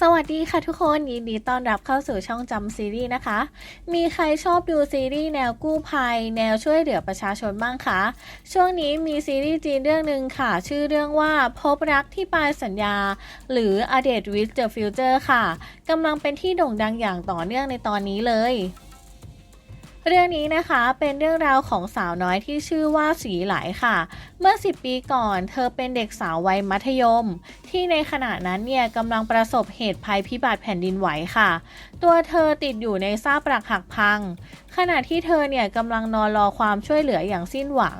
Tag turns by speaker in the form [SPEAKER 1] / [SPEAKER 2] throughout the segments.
[SPEAKER 1] สวัสดีค่ะทุกคนยินดีต้อนรับเข้าสู่ช่องจำซีรีส์นะคะ มีใครชอบดูซีรีส์แนวกู้ภัย แนวช่วยเหลือประชาชนบ้างคะช่วงนี้มีซีรีส์จีนเรื่องหนึ่งค่ะ ชื่อเรื่องว่าพบรักที่ปลายสัญญา หรือ A Date with the Future ค่ะกำลังเป็นที่โด่งดังอย่างต่อเนื่องในตอนนี้เลย เรื่องนี้นะคะเป็นเรื่องราวของสาวน้อยที่ชื่อว่าสีไหลค่ะ เมื่อ 10 ปีก่อน เธอเป็นเด็กสาววัยมัธยม ที่ในขณะนั้นเนี่ยกำลังประสบเหตุภัยพิบัติแผ่นดินไหวค่ะ ตัวเธอติดอยู่ในซากปรักหักพัง ขณะที่เธอเนี่ยกำลังนอนรอความช่วยเหลืออย่างสิ้นหวัง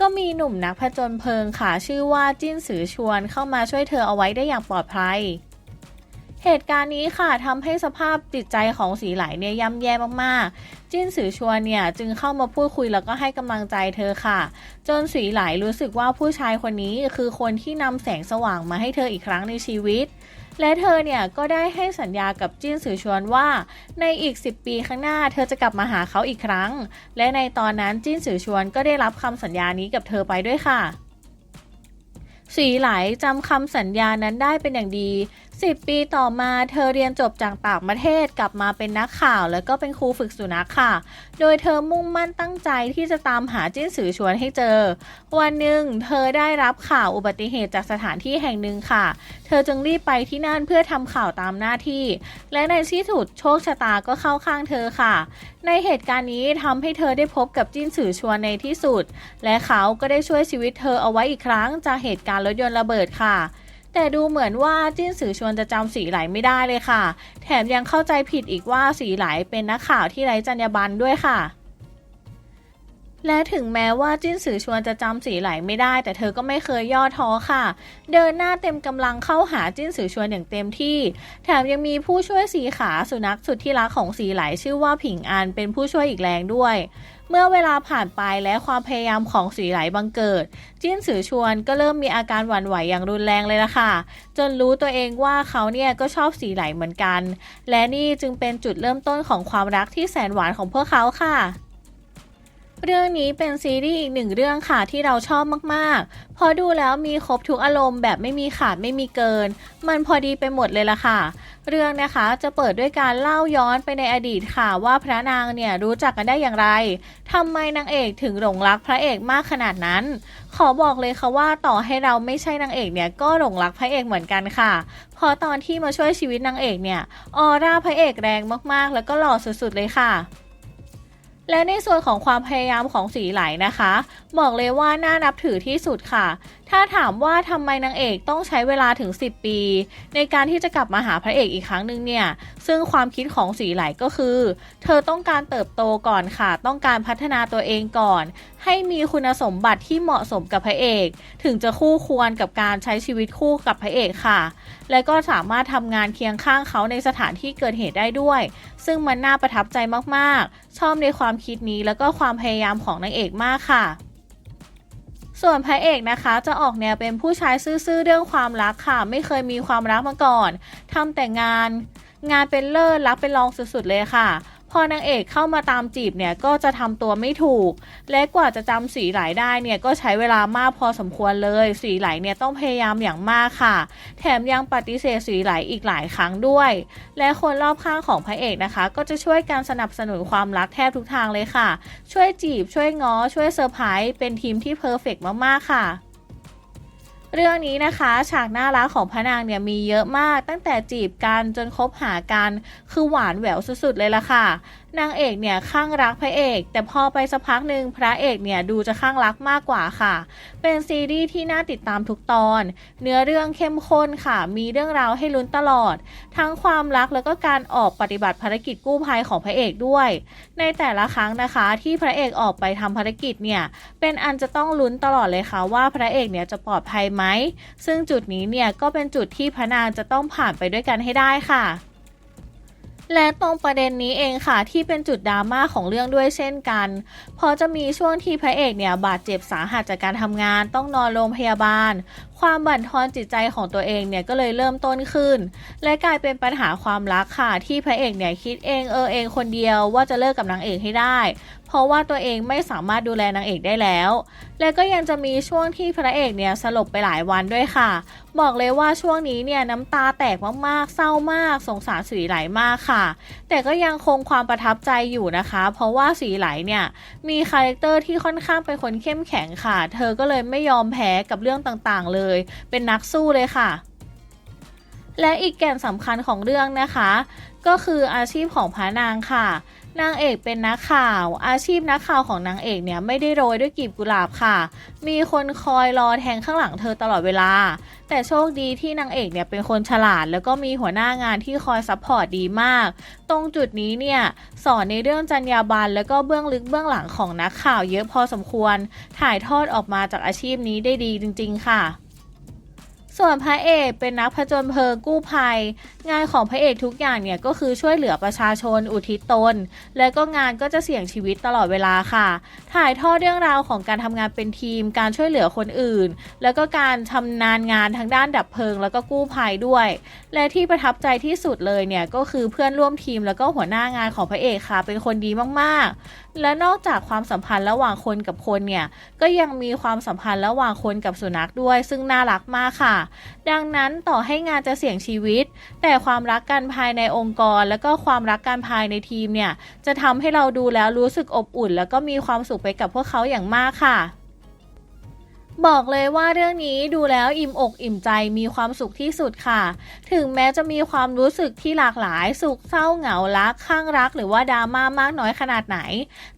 [SPEAKER 1] ก็มีหนุ่มนักผจญเพลิงค่ะชื่อว่าจิ้นสือชวนเข้ามาช่วยเธอเอาไว้ได้อย่างปลอดภัย เหตุการณ์นี้ค่ะทำให้สภาพจิตใจของสีไหลเนี่ยย่ำแย่มากๆ จิ้นสือชวนเนี่ยจึงเข้ามาพูดคุยแล้วก็ให้กำลังใจเธอค่ะ จนสีไหลรู้สึกว่าผู้ชายคนนี้คือคนที่นำแสงสว่างมาให้เธออีกครั้งในชีวิต และเธอเนี่ยก็ได้ให้สัญญากับจิ้นสือชวนว่า ในอีก 10 ปีข้างหน้าเธอจะกลับมาหาเขาอีกครั้ง และในตอนนั้นจิ้นสือชวนก็ได้รับคำสัญญานี้กับเธอไปด้วยค่ะสีไหลจำคำสัญญานั้นได้เป็นอย่างดี 10 ปีต่อมาเธอเรียนจบจากต่างประเทศกลับมาเป็นนักข่าว แล้วก็เป็นครูฝึกสุนัขค่ะ โดยเธอมุ่งมั่นตั้งใจที่จะตามหาจิ้นสือชวนให้เจอ วันหนึ่งเธอได้รับข่าวอุบัติเหตุจากสถานที่แห่งหนึ่งค่ะ เธอจึงรีบไปที่นั่นเพื่อทำข่าวตามหน้าที่ และในที่สุดโชคชะตาก็เข้าข้างเธอค่ะ ในเหตุการณ์นี้ทำให้เธอได้พบกับจิ้นสือชวนในที่สุด และเขาก็ได้ช่วยชีวิตเธอเอาไว้อีกครั้งจากเหตุการณ์รถยนต์ระเบิดค่ะ แต่ดูเหมือนว่าจิ้นสือชวนจะจำสีไหลไม่ได้เลยค่ะ แถมยังเข้าใจผิดอีกว่าสีไหลเป็นนักข่าวที่ไร้จรรยาบรรณด้วยค่ะ และถึงแม้ว่าจิ้นสือชวนจะจำสีไหลไม่ได้ แต่เธอก็ไม่เคยย่อท้อค่ะ เดินหน้าเต็มกำลังเข้าหาจิ้นสือชวนอย่างเต็มที่ แถมยังมีผู้ช่วยสีขาสุนัขสุดที่รักของสีไหลชื่อว่าผิงอันเป็นผู้ช่วยอีกแรงด้วย เมื่อเวลาผ่านไปและความพยายามของสีไหลบังเกิด จิ้นสือชวนก็เริ่มมีอาการหวั่นไหวอย่างรุนแรงเลยล่ะค่ะ จนรู้ตัวเองว่าเขาเนี่ยก็ชอบสีไหลเหมือนกัน และนี่จึงเป็นจุดเริ่มต้นของความรักที่แสนหวานของพวกเขาค่ะ เรื่องนี้เป็นซีรีส์อีกหนึ่งเรื่องค่ะที่เราชอบมากๆ เพอดูแล้วมีครบทุกอารมณ์แบบไม่มีขาดไม่มีเกิน มันพอดีไปหมดเลยล่ะค่ะ เรื่องนะคะจะเปิดด้วยการเล่าย้อนไปในอดีตค่ะว่าพระนางเนี่ยรู้จักกันได้อย่างไรทำไมนางเอกถึงหลงรักพระเอกมากขนาดนั้น ขอบอกเลยค่ะว่าต่อให้เราไม่ใช่นางเอกเนี่ยก็หลงรักพระเอกเหมือนกันค่ะ พอตอนที่มาช่วยชีวิตนางเอกเนี่ยออร่าพระเอกแรงมากๆ แล้วก็หล่อสุดๆเลยค่ะ และในส่วนของความพยายามของสีไหลนะคะ บอกเลยว่าน่านับถือที่สุดค่ะ ถ้าถามว่าทำไมนางเอกต้องใช้เวลาถึง 10 ปี ในการที่จะกลับมาหาพระเอกอีกครั้งหนึ่งเนี่ย ซึ่งความคิดของสีไหลก็คือ เธอต้องการเติบโตก่อนค่ะ ต้องการพัฒนาตัวเองก่อน ให้มีคุณสมบัติที่เหมาะสมกับพระเอก ถึงจะคู่ควรกับการใช้ชีวิตคู่กับพระเอกค่ะ และก็สามารถทำงานเคียงข้างเขาในสถานที่เกิดเหตุได้ด้วย ซึ่งมันน่าประทับใจมากๆ ชอบในความคิดนี้แล้วก็ความพยายามของนางเอกมากค่ะส่วนพระเอกนะคะจะออกแนวเป็นผู้ชายซื่อๆเรื่องความรักค่ะ ไม่เคยมีความรักมาก่อนทำแต่งาน งานเป็นเลิศรักเป็นรองสุดๆเลยค่ะ อนางเอกเข้ามาตามจีบเนี่ยก็จะทำตัวไม่ถูก และกว่าจะจำสีไหลได้เนี่ยก็ใช้เวลามากพอสมควรเลย สีไหลเนี่ยต้องพยายามอย่างมากค่ะ แถมยังปฏิเสธสีไหลอีกหลายครั้งด้วย และคนรอบข้างของพระเอกนะคะ ก็จะช่วยการสนับสนุนความรักแทบทุกทางเลยค่ะ ช่วยจีบช่วยง้อช่วยเซอร์ไพรส์เป็นทีมที่เพอร์เฟกมากๆค่ะ เรื่องนี้นะคะฉากน่ารักของพระนางเนี่ยมีเยอะมากตั้งแต่จีบกันจนคบหากันคือหวานแหววสุดๆเลยล่ะค่ะ นางเอกเนี่ยข้างรักพระเอก แต่พอไปสักพักหนึ่งพระเอกเนี่ยดูจะข้างรักมากกว่าค่ะ เป็นซีรีส์ที่น่าติดตามทุกตอน เนื้อเรื่องเข้มข้นค่ะ มีเรื่องราวให้ลุ้นตลอด ทั้งความรักแล้วก็การออกปฏิบัติภารกิจกู้ภัยของพระเอกด้วย ในแต่ละครั้งนะคะ ที่พระเอกออกไปทำภารกิจเนี่ยเป็นอันจะต้องลุ้นตลอดเลยค่ะว่าพระเอกเนี่ยจะปลอดภัยไหมซึ่งจุดนี้เนี่ยก็เป็นจุดที่พระนางจะต้องผ่านไปด้วยกันให้ได้ค่ะ และตรงประเด็นนี้เองค่ะที่เป็นจุดดราม่าของเรื่องด้วยเช่นกันพอจะมีช่วงที่พระเอกเนี่ยบาดเจ็บสาหัสจากการทำงานต้องนอนโรงพยาบาล ความบั่นทอนจิตใจของตัวเองเนี่ยก็เลยเริ่มต้นขึ้น และกลายเป็นปัญหาความรักค่ะที่พระเอกเนี่ยคิดเองเออเองคนเดียวว่าจะเลิกกับนางเอกให้ได้ เพราะว่าตัวเองไม่สามารถดูแลนางเอกได้แล้ว และก็ยังจะมีช่วงที่พระเอกเนี่ยสลบไปหลายวันด้วยค่ะ บอกเลยว่าช่วงนี้เนี่ยน้ำตาแตกมากๆ เศร้ามาก สงสารสีไหลมากค่ะ แต่ก็ยังคงความประทับใจอยู่นะคะ เพราะว่าสีไหลเนี่ยมีคาแรคเตอร์ที่ค่อนข้างเป็นคนเข้มแข็งค่ะ เธอก็เลยไม่ยอมแพ้กับเรื่องต่างๆ เลย เป็นนักสู้เลยค่ะ และอีกแก่นสำคัญของเรื่องนะคะ ก็คืออาชีพของพระนางค่ะ นางเอกเป็นนักข่าว อาชีพนักข่าวของนางเอกเนี่ยไม่ได้โรยด้วยกลีบกุหลาบค่ะ มีคนคอยรอแทงข้างหลังเธอตลอดเวลา แต่โชคดีที่นางเอกเนี่ยเป็นคนฉลาด แล้วก็มีหัวหน้างานที่คอยซัพพอร์ตดีมาก ตรงจุดนี้เนี่ยสอนในเรื่องจรรยาบรรณแล้วก็เบื้องลึกเบื้องหลังของนักข่าวเยอะพอสมควร ถ่ายทอดออกมาจากอาชีพนี้ได้ดีจริง ๆ ค่ะ ส่วนพระเอกเป็นนักผจญเพลิงกู้ภัย งานของพระเอกทุกอย่างเนี่ยก็คือช่วยเหลือประชาชนอุทิศตน และก็งานก็จะเสี่ยงชีวิตตลอดเวลาค่ะ ถ่ายทอดเรื่องราวของการทำงานเป็นทีม การช่วยเหลือคนอื่น แล้วก็การทำนานงานทางด้านดับเพลิง แล้วก็กู้ภัยด้วย และที่ประทับใจที่สุดเลยเนี่ยก็คือเพื่อนร่วมทีมแล้วก็หัวหน้างานของพระเอกค่ะ เป็นคนดีมากๆ และนอกจากความสัมพันธ์ระหว่างคนกับคนเนี่ย ก็ยังมีความสัมพันธ์ระหว่างคนกับสุนัขด้วย ซึ่งน่ารักมากค่ะ ดังนั้นต่อให้งานจะเสี่ยงชีวิต แต่ความรักกันภายในองค์กร และก็ความรักกันภายในทีมเนี่ย จะทำให้เราดูแล้วรู้สึกอบอุ่น แล้วก็มีความสุขไปกับพวกเขาอย่างมากค่ะ บอกเลยว่าเรื่องนี้ดูแล้วอิ่มอกอิ่มใจมีความสุขที่สุดค่ะ ถึงแม้จะมีความรู้สึกที่หลากหลาย สุขเศร้าเหงารักข้างรัก หรือว่าดราม่ามากน้อยขนาดไหน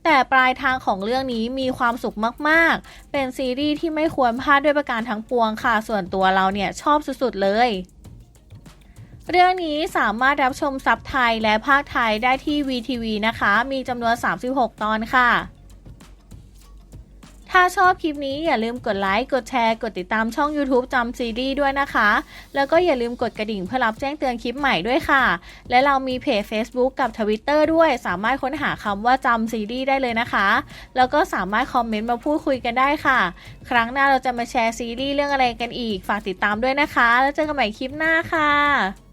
[SPEAKER 1] แต่ปลายทางของเรื่องนี้มีความสุขมากๆ เป็นซีรีส์ที่ไม่ควรพลาดด้วยประการทั้งปวงค่ะ ส่วนตัวเราเนี่ยชอบสุดๆเลยเรื่องนี้สามารถรับชมซับไทยและภาคไทยได้ที่ VTV นะคะ มีจำนวน 36 ตอนค่ะ ถ้าชอบคลิปนี้อย่าลืมกดไลค์ กดแชร์ กดติดตามช่อง YouTube จำซีรีส์ด้วยนะคะ แล้วก็อย่าลืมกดกระดิ่งเพื่อรับแจ้งเตือนคลิปใหม่ด้วยค่ะ และเรามีเพจ Facebook กับ Twitter ด้วย สามารถค้นหาคำว่าจำซีรีส์ได้เลยนะคะ แล้วก็สามารถคอมเมนต์มาพูดคุยกันได้ค่ะ ครั้งหน้าเราจะมาแชร์ซีรีส์เรื่องอะไรกันอีก ฝากติดตามด้วยนะคะ แล้วเจอกันใหม่คลิปหน้าค่ะ